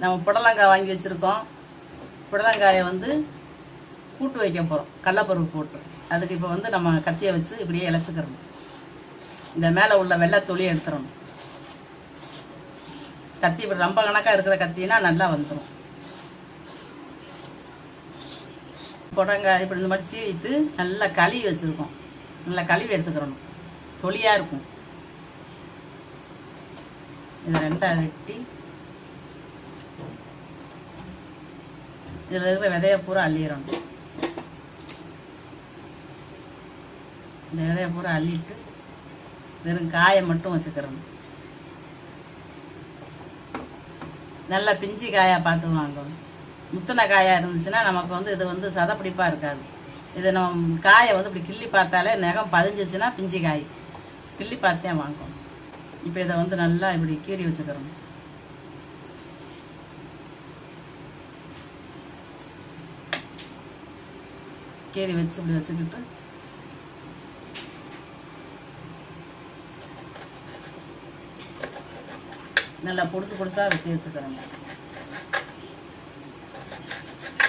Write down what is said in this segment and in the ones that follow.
நம்ம புடலங்காய் வாங்கி வச்சுருக்கோம். புடலங்காயை வந்து கூட்டு வைக்க போகிறோம் கடலப்பருப்பு போட்டு. அதுக்கு இப்போ வந்து நம்ம கத்தியை வச்சு இப்படியே இழைச்சிக்கிறோம் இந்த மேலே உள்ள வெள்ளை தொலியை எடுத்துடணும். கத்தி இப்படி ரொம்ப கணக்காக இருக்கிற கத்தினா நல்லா வந்துடும் புடங்காய் இப்படி இந்த மாதிரி சீவிட்டு நல்லா கழுவி வச்சுருக்கோம். நல்லா கழுவி எடுத்துக்கிறணும். தொளியாக இருக்கும். இதை ரெண்டாக வெட்டி இதில் இருக்கிற விதையை பூரா அள்ளிடணும். இந்த விதையை பூரா அள்ளிட்டு வெறும் காயை மட்டும் வச்சுக்கிறணும். நல்லா பிஞ்சு காயாக பார்த்து வாங்கணும். முத்தின காயாக இருந்துச்சுன்னா நமக்கு வந்து இது வந்து சதப்பிடிப்பாக இருக்காது. இது நம்ம காயை வந்து இப்படி கிள்ளி பார்த்தாலே நகம் பதிஞ்சிச்சுன்னா பிஞ்சு காய். கிள்ளி பார்த்தே வாங்கணும். இப்போ இதை வந்து நல்லா இப்படி கீறி வச்சுக்கிறோம் கீறி வச்சு இப்படி வச்சுக்கிட்டு. நல்லா பொடிசு பொடிசாக வெட்டி வச்சுக்கிறோங்க.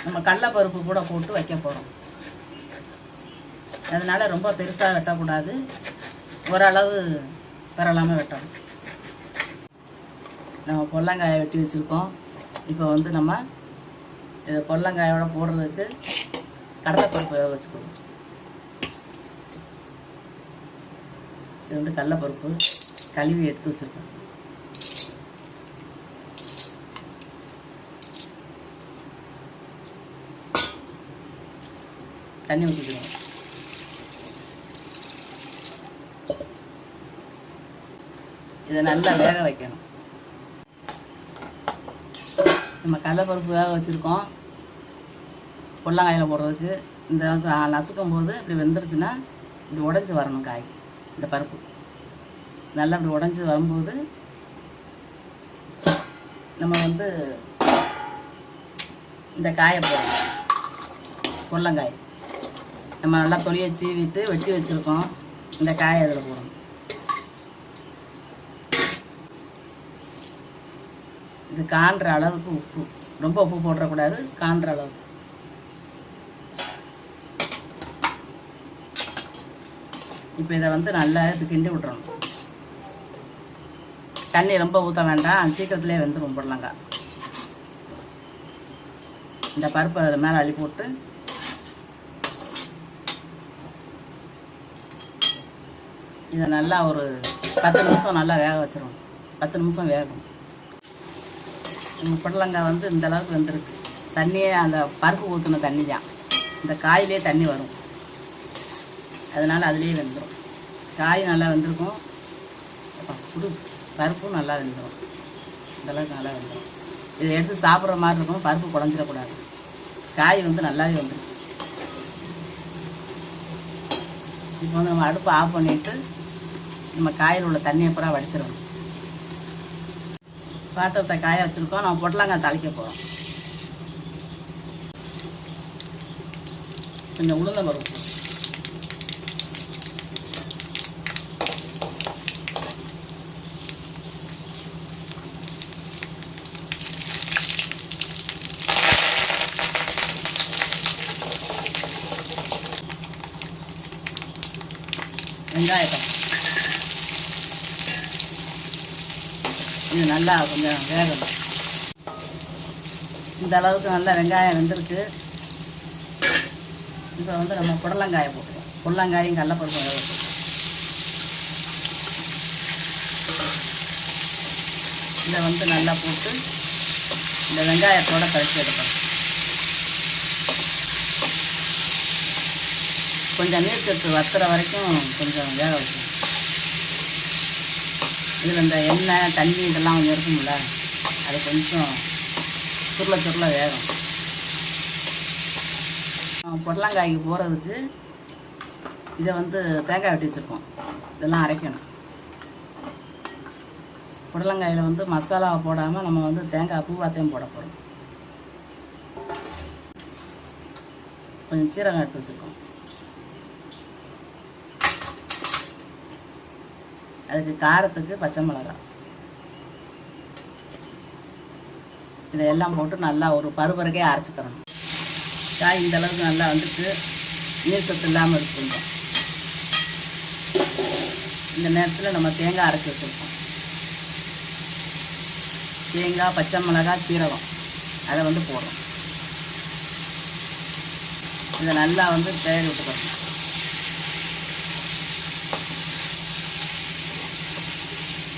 நம்ம கடலப்பருப்பு கூட போட்டு வைக்க போகிறோம் அதனால் ரொம்ப பெருசாக வெட்டக்கூடாது. ஓரளவு பரவலாமல் வெட்டணும். நம்ம பொல்லங்காயை வெட்டி வச்சுருக்கோம். இப்போ வந்து நம்ம இதை பொல்லங்காயோட போடுறதுக்கு கடலைப்பருப்பு வேக வச்சுக்கணும். இது வந்து கடலைப்பருப்பு கழுவி எடுத்து வச்சுருக்கோம் தண்ணி ஊற்றிக்கிறோம் இதை நல்லா வேக வைக்கணும். நம்ம கடலைப்பருப்பு வேக வச்சுருக்கோம். பொல்லங்காயில் போடுறதுக்கு இந்த அளவுக்கு நசுக்கும் போது இப்படி வெந்துருச்சுன்னா இப்படி உடஞ்சி வரணும் காய் இந்த பருப்பு. நல்லா இப்படி உடஞ்சி வரும்போது நம்ம வந்து இந்த காயை போடணும். பொல்லங்காய். நம்ம நல்லா தொலியை சீவிட்டு வெட்டி வச்சுருக்கோம். இந்த காயை அதில் போடணும். இது காண்ற அளவுக்கு உப்பு. ரொம்ப உப்பு போடக்கூடாது காண்ற அளவுக்கு. இப்போ இதை வந்து நல்லா இது கிண்டி விட்றணும் தண்ணி ரொம்ப ஊற்ற வேண்டாம். சீக்கிரத்துலேயே வந்து கும்பிடலாங்க. இந்த பருப்பு அதில் மேலே அள்ளி போட்டு இதை நல்லா ஒரு பத்து நிமிஷம் நல்லா வேக வச்சிடும் பத்து நிமிஷம் வேகும் புடலங்காய் வந்து இந்த அளவுக்கு தண்ணியே அந்த பருப்பு ஊற்றின தண்ணி தான் இந்த காயிலே தண்ணி வரும். அதனால் அதுலேயே வெந்துடும் காய் நல்லா வெந்திருக்கும். புடு பருப்பும் நல்லா வெந்துடும் இதெல்லாம் நல்லா வெந்துடும் இதை எடுத்து சாப்பிட்ற மாதிரி இருக்கும். பருப்பு குழஞ்சிடக்கூடாது. காய் வந்து நல்லாவே வந்துடும் இப்போ வந்து நம்ம அடுப்பை ஆஃப் பண்ணிவிட்டு நம்ம காயில் உள்ள தண்ணியை பூரா வடிச்சிடணும். பாத்திரத்தை காய வச்சுருக்கோம். நம்ம பொட்டலாங்காய் தாளிக்க போகிறோம் கொஞ்சம் உளுந்த பருப்பு. வெங்காயத்தை இது நல்லா கொஞ்சம் வேகணும். இந்த அளவுக்கு நல்லா வெங்காயம் வெந்திருக்கு. இப்போ வந்து நம்ம புடலங்காயை போட்டுருவோம் புடலங்காயும் கடலப்பருப்பு வேக இதை வந்து நல்லா போட்டு இந்த வெங்காயத்தோட கழிச்சு எடுக்கணும் கொஞ்சம் நீர் சத்து வத்துற வரைக்கும் கொஞ்சம் வேக வைக்கணும். இதில் இந்த எண்ணெய் தண்ணி இதெல்லாம் கொஞ்சம் இருக்கும்ல அது கொஞ்சம் சுருள சுருள வேகும். பொடலங்காய்க்கு புடலங்காய்க்கு போகிறதுக்கு இதை வந்து தேங்காய் வெட்டி வச்சுருக்கோம். இதெல்லாம் அரைக்கணும். புடலங்காயில் வந்து மசாலாவை போடாமல் நம்ம வந்து தேங்காய் பூவாத்தையும் போட போகிறோம் கொஞ்சம் சீரகம் எடுத்து வச்சுருக்கோம். அதுக்கு காரத்துக்கு பச்சை மிளகா. இதையெல்லாம் போட்டு நல்லா ஒரு பருபருக்கே அரைச்சிக்கிறணும் காய் இந்த அளவுக்கு நல்லா வந்துட்டு நீர் சத்து இல்லாமல் இருக்குங்க. இந்த நேரத்தில் நம்ம தேங்காய் அரைச்சி வச்சுருக்கோம். தேங்காய் பச்சை மிளகாய் சீரகம். அதை வந்து போடுறோம். இதை நல்லா வந்து வேக விட்டுக்கிறோம்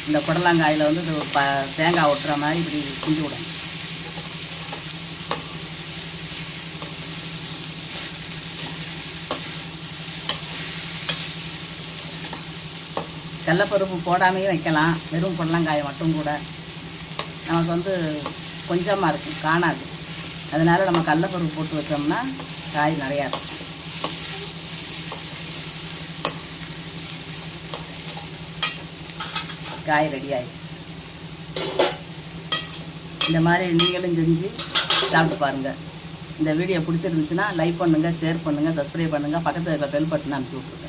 இந்த புடலங்காயில் வந்து இது ப தேங்காய் ஒட்டுற மாதிரி இப்படி குஞ்சு விடணும் கடலப்பருப்பு போடாமையும் வைக்கலாம். வெறும் புடலங்காயை மட்டும் கூட. நமக்கு வந்து கொஞ்சமாக இருக்கும் காணாது. அதனால் நம்ம கடலப்பருப்பு போட்டு வச்சோம்னா காய் நிறையா இருக்கும். காய் ரெடி ஆயிடுச்சு. இந்த மாதிரி நீங்களும் செஞ்சு சாப்பிட்டு பாருங்கள் இந்த வீடியோ பிடிச்சிருந்துச்சுன்னா லைக் பண்ணுங்கள் ஷேர் பண்ணுங்கள் சப்ஸ்கிரைப் பண்ணுங்கள் பக்கத்தில் இருக்கிற பெல் பட்டன் அனுப்பி விட்ருங்க